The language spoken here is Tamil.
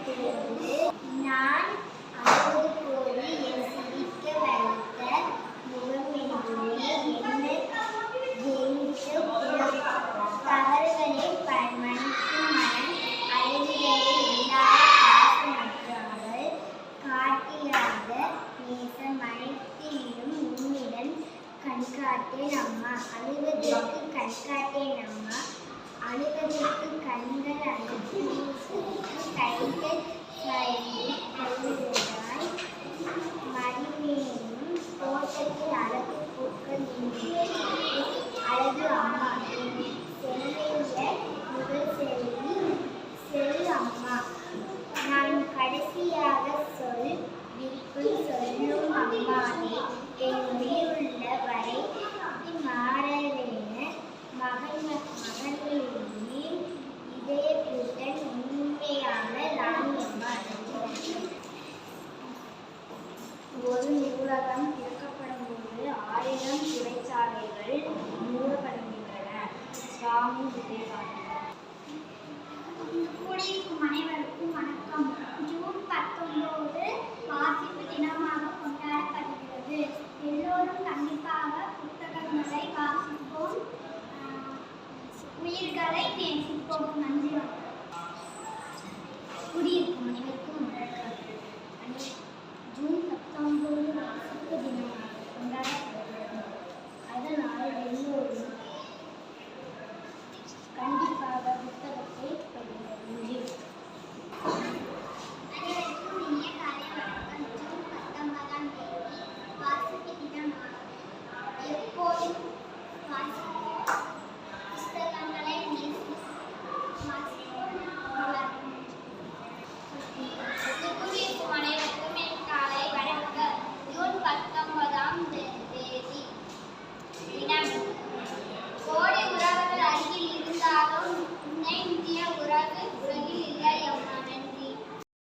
நான் அப்போது போது என் சிரிக்க வைத்த முகமென்றுமே என்ன ஜெயித்து தவறுகளை மனசு மனம் அழகிகளை இல்லாத பாசமற்றவர்கள் காட்டியாக நேசம் அனைத்திலும் உன்னிடம் கண்காட்டேன் அம்மா அழுவதற்கு கண்காட்டேன் அம்மா அழுவதற்கு கண்கள் அழுத்து excited ஒரு நூலகம் திறக்கப்படும்போது ஆயிரம் சிறைச்சாலைகள் மூடப்படுகின்றன. சுவாமி விவேகானந்தர். இங்கு கூடியிருக்கும் அனைவருக்கும் வணக்கம். ஜூன் பத்தொன்பது வாசிப்பு தினமாக கொண்டாடப்படுகிறது. எல்லோரும் கண்டிப்பாக புத்தகங்களை வாசிப்போம். உயிர்களை நேசிப்போம். நன்றி வணக்கம். குடியிருக்கும் அனைவருக்கும் dinámico.